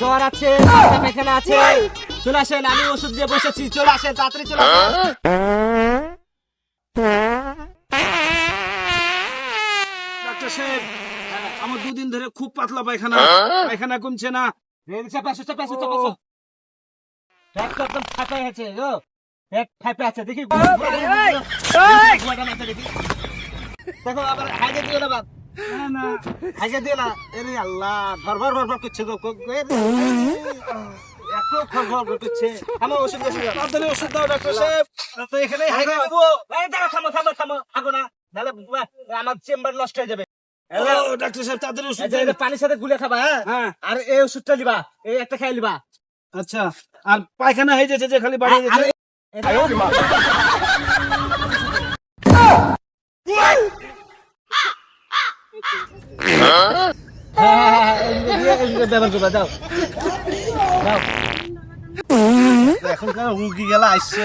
জ্বর আছে পায়খানা আছে। চলে আসেন আমি ওষুধ দিয়ে বসেছি। চলে আসেন তাড়াতাড়ি চলে আসেন। ডাক্তার সাহেব আমার দুদিন ধরে খুব পাতলা পায়খানা। পায়খানা কমছে না। দেখো। আবার হাইজে দিও না এরে আল্লাহ করছে গো এত করছে আমার ওষুধ গেছে তাড়াতাড়ি ওষুধ দাও ডাক্তার সাহেব তো এখানে হাইগে দেবো এই দেখো থামো থামো থামো আগো না নাহলে আমার চেম্বার নষ্ট হয়ে যাবে ডাক্তার সাহেব তাড়াতাড়ি ওষুধ। পানির সাথে গুলে খাবা হ্যাঁ হ্যাঁ আর এই ওষুধটা লিবা এই একটা খাই লিবা আচ্ছা আর পায়খানা হয়ে যাচ্ছে যে খালি যাচ্ছে হ্যাঁ, হ্যাঁ, হ্যাঁ, এই যে- এই যে ব্যবহার করবা যাও যাও এখনকার হুমকি গেলা আসছে